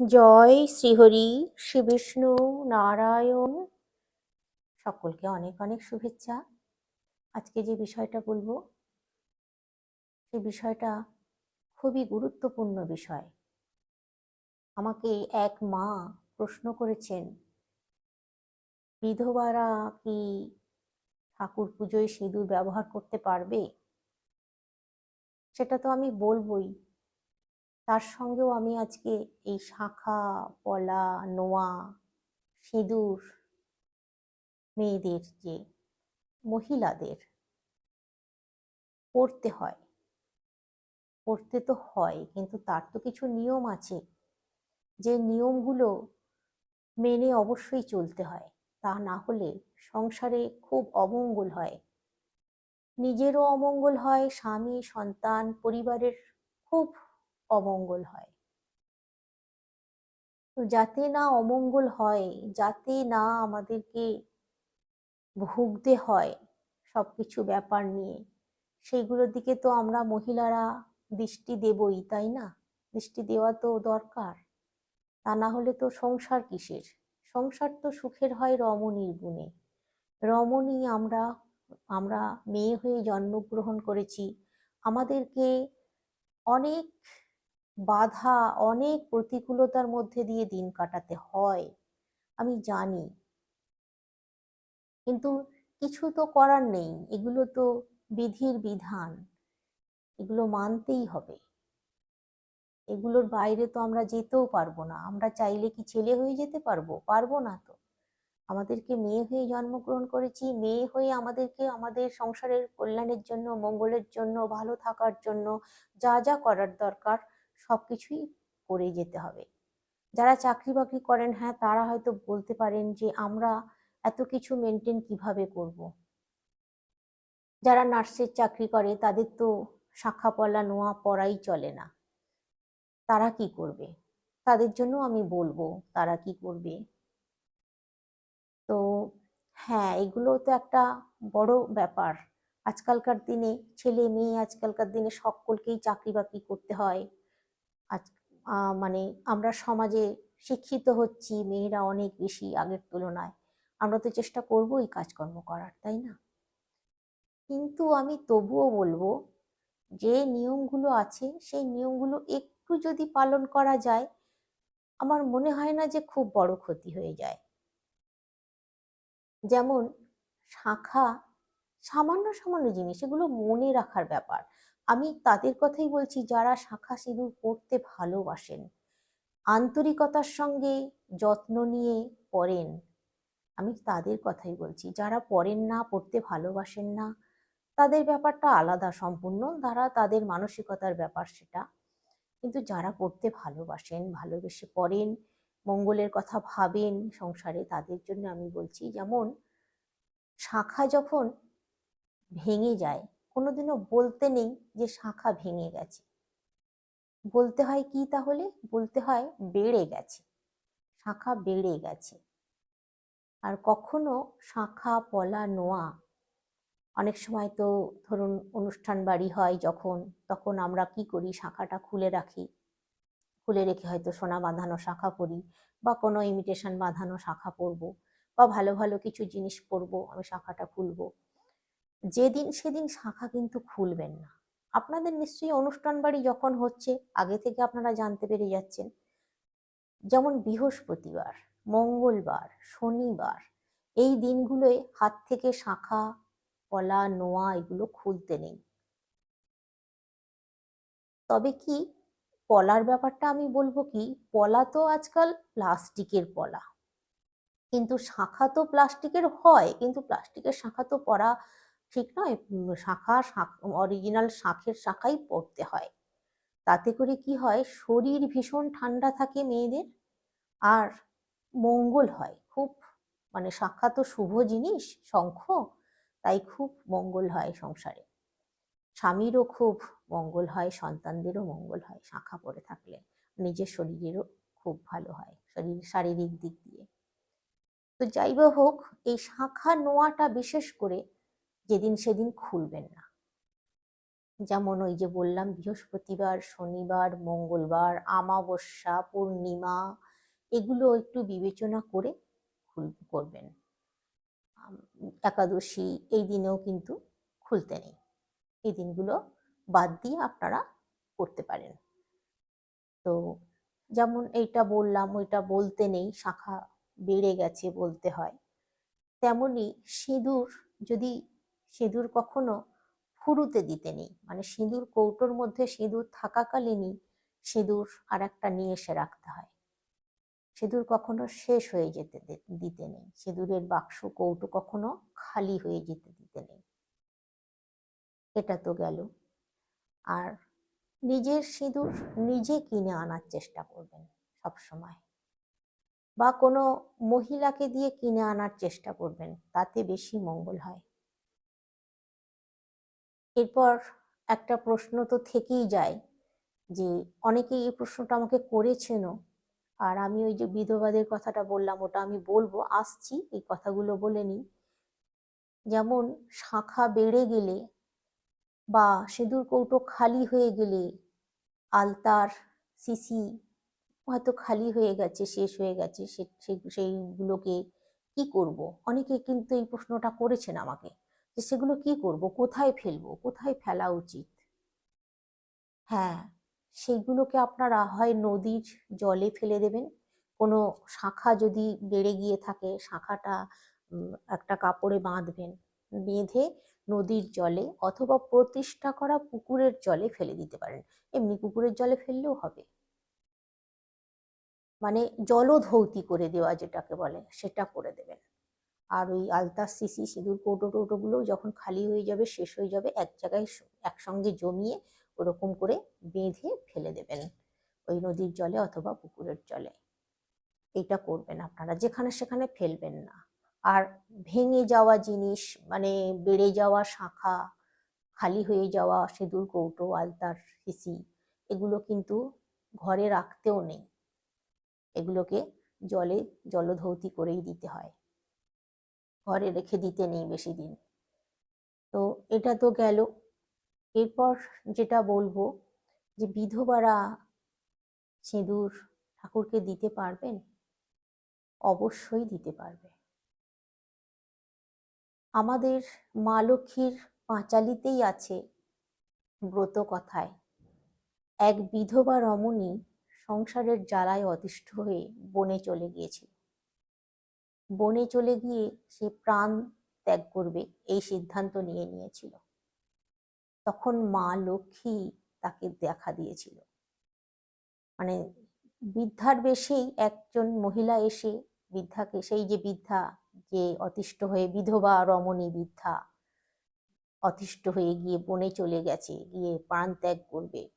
জয় শ্রীহরি, শ্রী বিষ্ণু নারায়ণ। সকলকে অনেক অনেক শুভেচ্ছা। আজকে যে বিষয়টা বলব, সে বিষয়টা খুবই গুরুত্বপূর্ণ বিষয়। আমাকে এক মা প্রশ্ন করেছেন, বিধবারা কি ঠাকুর পুজোয় সিঁদুর ব্যবহার করতে পারবে? সেটা তো আমি বলবই। তার সঙ্গেও আমি আজকে এই শাখা, পলা, নোয়া, সিঁদুর মেয়েদের যে মহিলাদের পড়তে হয়, পড়তে তো হয়, কিন্তু তার তো কিছু নিয়ম আছে। যে নিয়মগুলো মেনে অবশ্যই চলতে হয়, তা না হলে সংসারে খুব অমঙ্গল হয়। নিজেরও অমঙ্গল হয়, স্বামী, সন্তান, পরিবারের খুব অমঙ্গল হয়। তো যাতে না অমঙ্গল হয়, যাতে না আমাদেরকে ভুগতে হয় সব কিছু ব্যাপার নিয়ে, সেইগুলোর দিকে তো আমরা মহিলারা দৃষ্টি দেবই, তাই না? দৃষ্টি দেওয়া তো দরকার। তা না হলে তো সংসার কিসের? সংসার তো সুখের হয় রমণীর গুণে। রমণী আমরা আমরা মেয়ে হয়ে জন্মগ্রহণ করেছি। আমাদেরকে অনেক বাধা অনেক প্রতিকূলতার মধ্যে দিয়ে দিন কাটাতে হয়। আমি জানি। কিন্তু কিছু তো করার নেই। এগুলো তো বিধির বিধান। এগুলো মানতেই হবে। এগুলোর বাইরে তো আমরা যেতেও পারব না। আমরা চাইলে কি ছেলে হয়ে যেতে পারব? পারব না তো। আমাদেরকে মেয়ে হয়ে জন্মগ্রহণ করেছি। মেয়ে হয়ে আমাদেরকে আমাদের সংসারের কল্যাণের জন্য, মঙ্গলের জন্য, ভালো থাকার জন্য যা যা করার দরকার সবকিছুই করে যেতে হবে। যারা চাকরি বাকরি করেন হ্যাঁ তারা হয়তো বলতে পারেন যে, আমরা এত কিছু মেনটেন কীভাবে করব। যারা নার্সের চাকরি করে, তাদের তো শাখা পলা নোয়া পড়াই চলে না। তারা কি করবে? তাদের জন্য আমি বলব, তারা কি করবে? তো হ্যাঁ এগুলো তো একটা বড় ব্যাপার। আজকালকার দিনে ছেলে মেয়ে আজকালকার দিনে সকলকেই চাকরি বাকরি করতে হয়। আজ মানে আমরা সমাজে শিক্ষিত হচ্ছি, মেয়েরা অনেক বেশি আগের তুলনায়। আমরা তো চেষ্টা করবোই কাজকর্ম করার, তাই না? কিন্তু আমি তবুও বলব, যে নিয়মগুলো আছে, সেই নিয়মগুলো একটু যদি পালন করা যায়, আমার মনে হয় না যে খুব বড় ক্ষতি হয়ে যায়। যেমন শাখা, সামান্য সামান্য জিনিস, এগুলো মনে রাখার ব্যাপার। আমি তাদের কথাই বলছি যারা শাখা সিঁদুর পড়তে ভালোবাসেন। আন্তরিকতার সঙ্গে যত্ন নিয়ে পড়েন। আমি তাদের কথাই বলছি, যারা পড়েন না, পড়তে ভালোবাসেন না, তাদের ব্যাপারটা আলাদা সম্পূর্ণ, তারা তাদের মানসিকতার ব্যাপার সেটা। কিন্তু যারা পড়তে ভালোবাসেন, ভালোবেসে পড়েন, মঙ্গলের কথা ভাবেন সংসারে, তাদের জন্য আমি বলছি, যেমন শাখা যখন ভেঙে যায় কোনোদিনও বলতে নেই যে শাখা ভেঙে গেছে। বলতে হয় কি তাহলে? বলতে হয় বেড়ে গেছে। শাখা বেড়ে গেছে। আর কখনো শাখা, পলা, নোয়া। অনেক সময় তো ধরুন অনুষ্ঠান বাড়ি হয় যখন, তখন আমরা কি করি? শাখাটা খুলে রাখি। খুলে রেখে হয়তো সোনা বাঁধানো শাখা পরি বা কোনো ইমিটেশন বাঁধানো শাখা পরবো বা ভালো ভালো কিছু জিনিস পরবো, আমি শাখাটা খুলবো। যেদিন সেদিন শাখা কিন্তু খুলবেন না। আপনাদের নিশ্চয়ই অনুষ্ঠান বাড়ি যখন হচ্ছে, আগে থেকে আপনারা জানতে পেরে যাচ্ছেন। যেমন বৃহস্পতিবার, মঙ্গলবার, শনিবার, এই দিনগুলোয় হাত থেকে শাখা, কলা, নোয়া এগুলো খুলতে নেই। তবে কি পলার ব্যাপারটা আমি বলব কি, পলা তো আজকাল প্লাস্টিকের পলা। কিন্তু শাখা তো প্লাস্টিকের হয়, কিন্তু প্লাস্টিকের শাখা তো পরা ঠিক নয়? শাখা অরিজিনাল শাঁখের শাখাই পড়তে হয়। তাতে করে কি হয়? শরীর ভীষণ ঠান্ডা থাকে মেয়েদের, আর মঙ্গল হয়। খুব মানে শাখা তো শুভ জিনিস, শঙ্খ, তাই খুব মঙ্গল হয় সংসারে। স্বামীরও খুব মঙ্গল হয়, সন্তানদেরও মঙ্গল হয় শাখা পরে থাকলে। নিজের শরীরেরও খুব ভালো হয়, শরীর, শারীরিক দিক দিয়ে। তো যাই হোক, এই শাখা নোয়াটা বিশেষ করে যেদিন সেদিন খুলবেন না। যেমন ওই যে বললাম, বৃহস্পতিবার, শনিবার, মঙ্গলবার, আমাবস্যা, পূর্ণিমা, এগুলো একটু বিবেচনা করে খুল- করবেন। একাদশী এই দিনেও কিন্তু খুলতে নেই। এই দিনগুলো বাদ দিয়ে আপনারা করতে পারেন। তো যেমন এইটা বললাম, ওইটা বলতে নেই, শাখা বেড়ে গেছে বলতে হয়। তেমনি সিঁদুর যদি সিঁদুর কখনো ফুরুতে দিতে নেই মানে সিঁদুর কৌটোর মধ্যে সিঁদুর থাকাকালীনই সিঁদুর আর একটা নিয়ে এসে রাখতে হয়। সিঁদুর কখনো শেষ হয়ে যেতে দিতে নেই সিঁদুরের বাক্স কৌটো কখনো খালি হয়ে যেতে দিতে নেই এটা তো গেল। আর নিজের সিঁদুর নিজে কিনে আনার চেষ্টা করবেন সব সময় বা কোনো মহিলাকে দিয়ে কিনে আনার চেষ্টা করবেন, তাতে বেশি মঙ্গল হয়। এরপর একটা প্রশ্ন তো থেকেই যায় যে অনেকেই এই প্রশ্নটা আমাকে করেছেনও। আর আমি ওই যে বিধবাদের কথাটা বললাম, ওটা আমি বলব, আসছি, এই কথাগুলো বলে নিই। যেমন, শাখা বেড়ে গেলে বা সিঁদুর কৌটো খালি হয়ে গেলে আলতার সিসি হয়তো খালি হয়ে গেছে, শেষ হয়ে গেছে সেইগুলোকে কি করব? অনেকে কিন্তু এই প্রশ্নটা করেছেন আমাকে। যে সেগুলো কি করব? কোথায় ফেলব? কোথায় ফেলা উচিত? হ্যাঁ সেইগুলোকে আপনারা হয় নদীর জলে ফেলে দেবেন। কোনো শাখা যদি বেড়ে গিয়ে থাকে, শাখাটা একটা কাপড়ে বাঁধবেন, বেঁধে নদীর জলে অথবা প্রতিষ্ঠা করা পুকুরের জলে ফেলে দিতে পারেন। এমনি পুকুরের জলে ফেললেও হবে। মানে জলধৌতি করে দেওয়া যেটাকে বলে, সেটা করে দেবেন। আর ওই আলতার শিশি সিঁদুর, কৌটো টৌটোগুলো যখন খালি হয়ে যাবে, শেষ হয়ে যাবে, এক জায়গায় একসঙ্গে জমিয়ে ওরকম করে বেঁধে ফেলে দেবেন। ওই নদীর জলে অথবা পুকুরের জলে। এটা করবেন আপনারা। যেখানে সেখানে ফেলবেন না। আর ভেঙে যাওয়া জিনিস মানে বেড়ে যাওয়া শাখা, খালি হয়ে যাওয়া সিঁদুর, কৌটো, আলতার শিশি এগুলো কিন্তু ঘরে রাখতেও নেই। এগুলোকে জলে জলধৌতি করেই দিতে হয়। ঘরে রেখে দিতে নেই বেশি দিন। তো এটা তো গেল। এরপর যেটা বলব যে বিধবারা সিঁদুর ঠাকুরকে দিতে পারবেন? অবশ্যই দিতে পারবে। আমাদের মা লক্ষ্মীর পাঁচালিতেই আছে ব্রত কথায়। এক বিধবা রমণী সংসারের জ্বালায় অতিষ্ঠ হয়ে বনে চলে গিয়েছিল। বনে চলে গিয়ে সে প্রাণ ত্যাগ করবে, এই সিদ্ধান্ত নিয়ে নিয়েছিল। তখন মা লক্ষ্মী তাকে দেখা দিয়েছিল। মানে বৃদ্ধার বেশেই একজন মহিলা এসে বৃদ্ধাকে, সেই যে বৃদ্ধা, যে অতিষ্ঠ হয়ে বিধবা রমণী বৃদ্ধা, অতিষ্ঠ হয়ে গিয়ে বনে চলে গেছে, গিয়ে প্রাণ ত্যাগ করবে।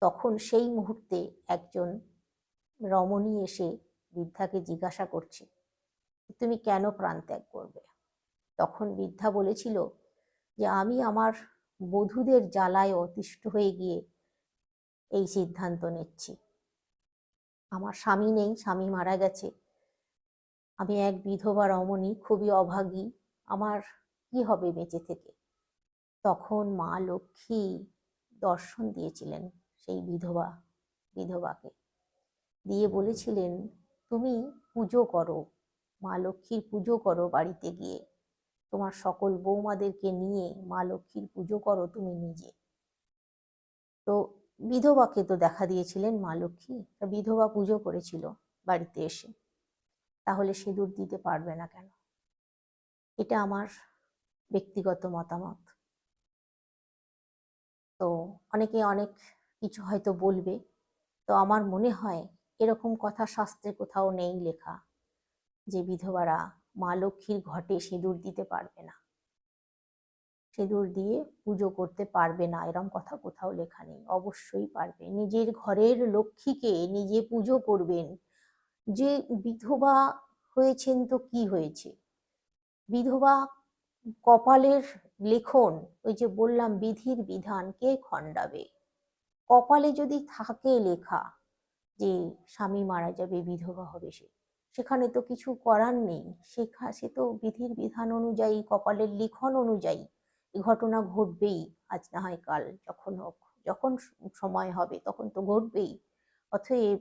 তখন সেই মুহূর্তে একজন রমণী এসে বৃদ্ধাকে জিজ্ঞাসা করছে তুমি কেন প্রাণ ত্যাগ করবে? তখন বৃদ্ধা বলেছিল যে, আমি আমার বধূদের জ্বালায় অতিষ্ঠ হয়ে গিয়ে এই সিদ্ধান্ত নিচ্ছি। আমার স্বামী নেই, স্বামী মারা গেছে। আমি এক বিধবা রমণী, খুবই অভাগী। আমার কি হবে বেঁচে থেকে? তখন মা লক্ষ্মী দর্শন দিয়েছিলেন সেই বিধবা, বিধবাকে। দিয়ে বলেছিলেন, তুমি পুজো করো মা লক্ষ্মীর পুজো করো বাড়িতে গিয়ে। তোমার সকল বৌমাদেরকে নিয়ে মা লক্ষ্মীর পুজো করো তুমি নিজে। তো বিধবাকে তো দেখা দিয়েছিলেন মা লক্ষ্মী। তা বিধবা পুজো করেছিল বাড়িতে এসে। তাহলে সিঁদুর দিতে পারবে না কেন? এটা আমার ব্যক্তিগত মতামত। তো অনেকে অনেক কিছু হয়তো বলবে। তো আমার মনে হয় এরকম কথা শাস্ত্রে কোথাও নেই লেখা। যে বিধবারা মা লক্ষ্মীর ঘটে সিঁদুর দিতে পারবে না। সিঁদুর দিয়ে পুজো করতে পারবে না, এরম কথা কোথাও লেখা নেই। অবশ্যই পারবে। নিজের ঘরের লক্ষ্মীকে নিজে পুজো করবেন। যে বিধবা হয়েছেন তো কি হয়েছে? বিধবা কপালের লেখন, ওই যে বললাম বিধির বিধান, কে খণ্ডাবে? কপালে যদি থাকে লেখা যে স্বামী মারা যাবে, বিধবা হবে সে সেখানে তো কিছু করার নেই। শেখা, সে তো বিধির বিধান অনুযায়ী, কপালের লিখন অনুযায়ী ঘটনা ঘটবেই। আজ না হয় কাল, যখন হোক, যখন সময় হবে, তখন তো ঘটবেই। অতএব